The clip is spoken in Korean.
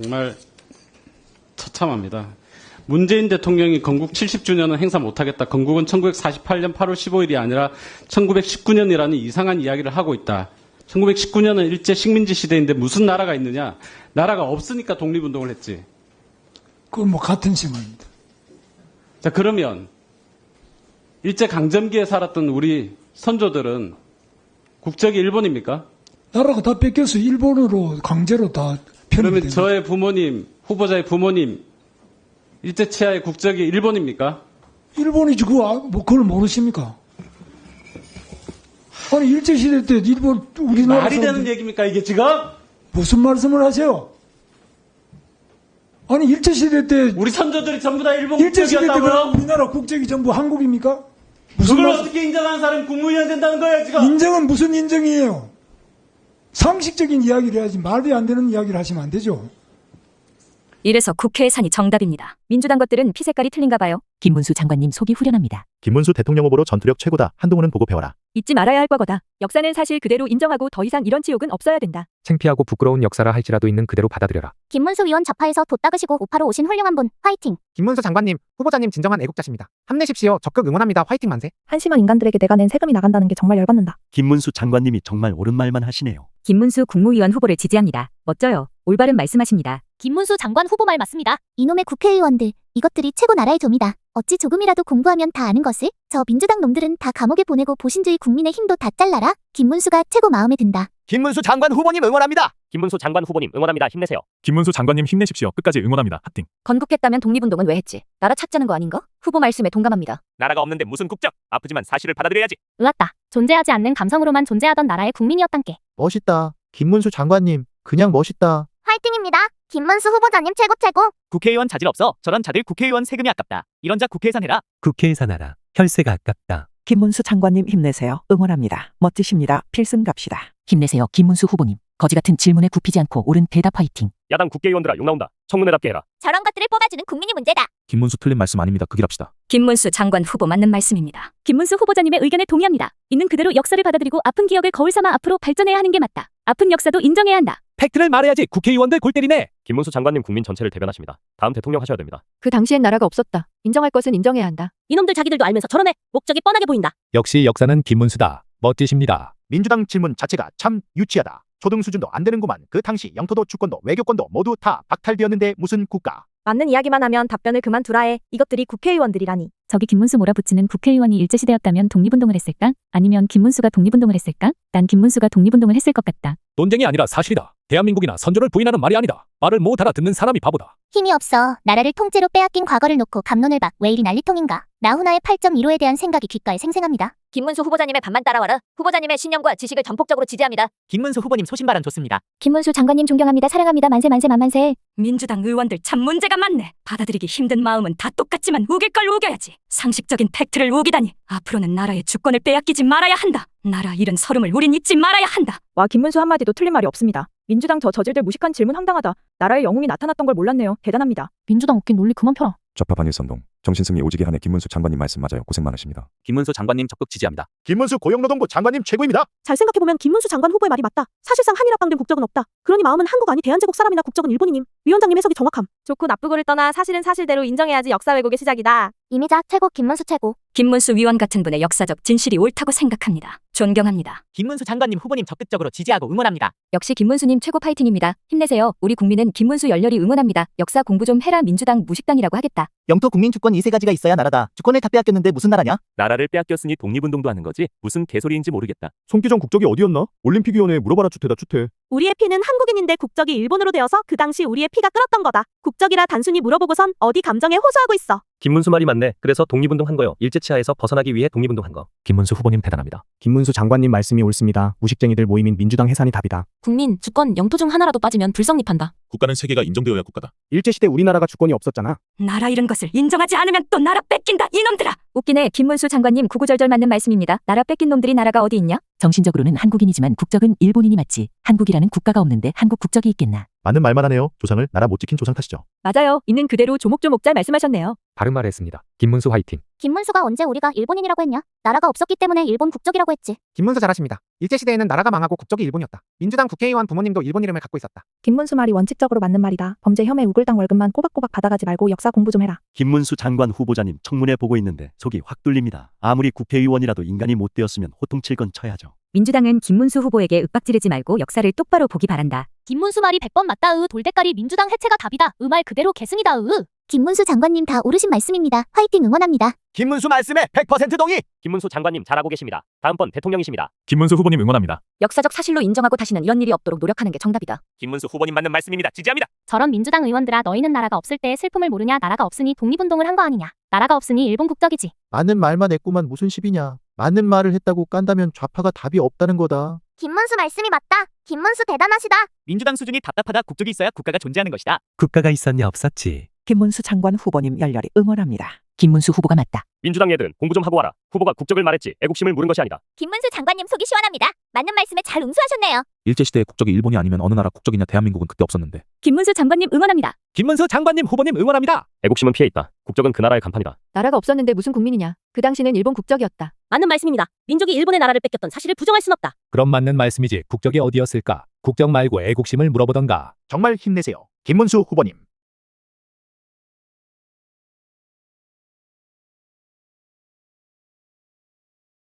정말 처참합니다. 문재인 대통령이 건국 70주년은 행사 못하겠다. 건국은 1948년 8월 15일이 아니라 1919년이라는 이상한 이야기를 하고 있다. 1919년은 일제 식민지 시대인데 무슨 나라가 있느냐? 나라가 없으니까 독립운동을 했지. 그건 뭐 같은 생각입니다. 자, 그러면 일제 강점기에 살았던 우리 선조들은 국적이 일본입니까? 나라가 다 뺏겨서 일본으로 강제로 다 그러면 된 저의 부모님, 후보자의 부모님, 일제 치하의 국적이 일본입니까? 일본이지 그거 아- 뭐 그걸 모르십니까? 아니 일제 시대 때 일본 우리나라 말이 되는 얘기입니까, 이게 지금? 무슨 말씀을 하세요? 아니 일제 시대 때 우리 선조들이 전부 다 일본 일제 시대 때 국적이었다고요? 우리나라 국적이 전부 한국입니까? 무슨 그걸 말, 어떻게 인정하는 사람이 국무위원 된다는 거예요, 지금? 인정은 무슨 인정이에요? 상식적인 이야기를 해야지 말이 안 되는 이야기를 하시면 안 되죠. 이래서 국회 예산이 정답입니다. 민주당 것들은 피 색깔이 틀린가 봐요. 김문수 장관님 속이 후련합니다. 김문수 대통령 후보로 전투력 최고다. 한동훈은 보고 배워라. 잊지 말아야 할 거거다. 역사는 사실 그대로 인정하고 더 이상 이런 치욕은 없어야 된다. 창피하고 부끄러운 역사라 할지라도 있는 그대로 받아들여라. 김문수 위원 좌파에서 돛 닦으시고 오파로 오신 훌륭한 분 화이팅. 김문수 장관님, 후보자님 진정한 애국자십니다. 힘내십시오. 적극 응원합니다. 화이팅 만세. 한심한 인간들에게 내가 낸 세금이 나간다는 게 정말 열받는다. 김문수 장관님이 정말 옳은 말만 하시네요. 김문수 국무위원 후보를 지지합니다. 멋져요. 올바른 말씀하십니다. 김문수 장관 후보 말 맞습니다. 이놈의 국회의원들 이것들이 최고 나라의 좀이다. 어찌 조금이라도 공부하면 다 아는 것을? 저 민주당 놈들은 다 감옥에 보내고 보신주의 국민의 힘도 다 잘라라. 김문수가 최고 마음에 든다. 김문수 장관 후보님 응원합니다. 김문수 장관 후보님 응원합니다. 힘내세요. 김문수 장관님 힘내십시오. 끝까지 응원합니다. 하팅. 건국했다면 독립운동은 왜 했지? 나라 찾자는 거 아닌가? 후보 말씀에 동감합니다. 나라가 없는데 무슨 국적? 아프지만 사실을 받아들여야지. 으았다. 존재하지 않는 감성으로만 존재하던 나라의 국민이었단께. 멋있다. 김문수 장관님, 그냥 멋있다. 김문수 후보자님 최고 최고. 국회의원 자질 없어. 저런 자들 국회의원 세금이 아깝다. 이런 자 국회 예산해라. 국회 예산하라. 혈세가 아깝다. 김문수 장관님 힘내세요. 응원합니다. 멋지십니다. 필승 갑시다. 힘내세요. 김문수 후보님. 거지 같은 질문에 굽히지 않고 옳은 대답 화이팅. 야당 국회의원들아 욕 나온다. 청문회답게 해라. 저런 것들을 뽑아주는 국민이 문제다. 김문수 틀린 말씀 아닙니다. 그 길합시다. 김문수 장관 후보 맞는 말씀입니다. 김문수 후보자님의 의견에 동의합니다. 있는 그대로 역사를 받아들이고 아픈 기억을 거울 삼아 앞으로 발전해야 하는 게 맞다. 아픈 역사도 인정해야 한다. 팩트를 말해야지 국회의원들 골 때리네. 김문수 장관님 국민 전체를 대변하십니다. 다음 대통령 하셔야 됩니다. 그 당시엔 나라가 없었다. 인정할 것은 인정해야 한다. 이놈들 자기들도 알면서 저러네. 목적이 뻔하게 보인다. 역시 역사는 김문수다. 멋지십니다. 민주당 질문 자체가 참 유치하다. 초등 수준도 안 되는구만. 그 당시 영토도 주권도 외교권도 모두 다 박탈되었는데 무슨 국가? 맞는 이야기만 하면 답변을 그만두라 해. 이것들이 국회의원들이라니. 저기 김문수 몰아붙이는 국회의원이 일제시대였다면 독립운동을 했을까? 아니면 김문수가 독립운동을 했을까? 난 김문수가 독립운동을 했을 것 같다. 논쟁이 아니라 사실이다. 대한민국이나 선조를 부인하는 말이 아니다. 말을 못 알아듣는 사람이 바보다. 힘이 없어. 나라를 통째로 빼앗긴 과거를 놓고 감론을 박. 왜 이리 난리통인가? 나훈아의 8.15에 대한 생각이 귓가에 생생합니다. 김문수 후보자님의 반만 따라와라. 후보자님의 신념과 지식을 전폭적으로 지지합니다. 김문수 후보님 소신발언 좋습니다. 김문수 장관님 존경합니다. 사랑합니다. 만세 만세 만만세. 민주당 의원들 참 문제가 많네. 받아들이기 힘든 마음은 다 똑같지만 우길 걸 우겨야지. 상식적인 팩트를 우기다니. 앞으로는 나라의 주권을 빼앗기지 말아야 한다. 나라 잃은 서름을 우린 잊지 말아야 한다. 와 김문수 한마디도 틀린 말이 없습니다. 민주당 저 저질들 무식한 질문 황당하다. 나라의 영웅이 나타났던 걸 몰랐네요. 대단합니다. 민주당 웃긴 논리 그만 펴라. 좌파 반일 선동. 정신승리 오지게 하는 김문수 장관님 말씀 맞아요. 고생 많으십니다. 김문수 장관님 적극 지지합니다. 김문수 고용노동부 장관님 최고입니다. 잘 생각해보면 김문수 장관 후보의 말이 맞다. 사실상 한일합방 된 국적은 없다. 그러니 마음은 한국 아니 대한제국 사람이나 국적은 일본이님. 위원장님 해석이 정확함. 좋고 나쁘고를 떠나 사실은 사실대로 인정해야지 역사 왜곡의 시작이다. 이미자 최고 김문수 최고. 김문수 위원 같은 분의 역사적 진실이 옳다고 생각합니다. 존경합니다. 김문수 장관님 후보님 적극적으로 지지하고 응원합니다. 역시 김문수님 최고 파이팅입니다. 힘내세요. 우리 국민은 김문수 열렬히 응원합니다. 역사 공부 좀 해라 민주당 무식당이라고 하겠다. 영토 국민 주권 이 세 가지가 있어야 나라다. 주권을 다 빼앗겼는데 무슨 나라냐? 나라를 빼앗겼으니 독립운동도 하는 거지. 무슨 개소리인지 모르겠다. 송기정 국적이 어디였나? 올림픽위원회에 물어봐라 추태다 추태. 우리의 피는 한국인인데 국적이 일본으로 되어서 그 당시 우리의 피가 끓었던 거다. 국적이라 단순히 물어보고선 어디 감정에 호소하고 있어. 김문수 말이 맞네. 그래서 독립운동 한 거요. 일제치하에서 벗어나기 위해 독립운동 한 거. 김문수 후보님 대단합니다. 김문수 장관님 말씀이 옳습니다. 무식쟁이들 모임인 민주당 해산이 답이다. 국민, 주권, 영토 중 하나라도 빠지면 불성립한다. 국가는 세계가 인정되어야 국가다. 일제시대 우리나라가 주권이 없었잖아. 나라 잃은 것을 인정하지 않으면 또 나라 뺏긴다 이놈들아. 웃기네 김문수 장관님 구구절절 맞는 말씀입니다. 나라 뺏긴 놈들이 나라가 어디 있냐? 정신적으로는 한국인이지만 국적은 일본인이 맞지. 한국이라는 국가가 없는데 한국 국적이 있겠나. 맞는 말만 하네요. 조상을 나라 못 지킨 조상 탓이죠. 맞아요. 있는 그대로 조목조목 잘 말씀하셨네요. 바른 말 했습니다. 김문수 화이팅. 김문수가 언제 우리가 일본인이라고 했냐? 나라가 없었기 때문에 일본 국적이라고 했지. 김문수 잘하십니다. 일제시대에는 나라가 망하고 국적이 일본이었다. 민주당 국회의원 부모님도 일본 이름을 갖고 있었다. 김문수 말이 원칙적으로 맞는 말이다. 범죄 혐의 우글당 월급만 꼬박꼬박 받아가지 말고 역사 공부 좀 해라. 김문수 장관 후보자님 청문회 보고 있는데 속이 확 뚫립니다. 아무리 국회의원이라도 인간이 못 되었으면 호통칠 건 쳐야죠. 민주당은 김문수 후보에게 윽박지르지 말고 역사를 똑바로 보기 바란다. 김문수 말이 100번 맞다. 으 돌대가리 민주당 해체가 답이다. 으 말 그대로 계승이다. 으. 김문수 장관님 다 옳으신 말씀입니다. 화이팅 응원합니다. 김문수 말씀에 100% 동의. 김문수 장관님 잘하고 계십니다. 다음번 대통령이십니다. 김문수 후보님 응원합니다. 역사적 사실로 인정하고 다시는 이런 일이 없도록 노력하는 게 정답이다. 김문수 후보님 맞는 말씀입니다. 지지합니다. 저런 민주당 의원들아 너희는 나라가 없을 때의 슬픔을 모르냐? 나라가 없으니 독립운동을 한 거 아니냐? 나라가 없으니 일본 국적이지. 맞는 말만 했구만 무슨 시비냐. 맞는 말을 했다고 깐다면 좌파가 답이 없다는 거다. 김문수 말씀이 맞다. 김문수 대단하시다. 민주당 수준이 답답하다. 국적이 있어야 국가가 존재하는 것이다. 국가가 있었냐 없었지. 김문수 장관 후보님 열렬히 응원합니다. 김문수 후보가 맞다. 민주당 얘들은 공부 좀 하고 와라. 후보가 국적을 말했지 애국심을 물은 것이 아니다. 김문수 장관님 속이 시원합니다. 맞는 말씀에 잘 응수하셨네요. 일제시대의 국적이 일본이 아니면 어느 나라 국적이냐 대한민국은 그때 없었는데. 김문수 장관님 응원합니다. 김문수 장관님 후보님 응원합니다. 애국심은 피해 있다. 국적은 그 나라의 간판이다. 나라가 없었는데 무슨 국민이냐? 그 당시는 일본 국적이었다. 맞는 말씀입니다. 민족이 일본의 나라를 뺏겼던 사실을 부정할 순 없다. 그럼 맞는 말씀이지 국적이 어디였을까? 국적 말고 애국심을 물어보던가. 정말 힘내세요. 김문수 후보님.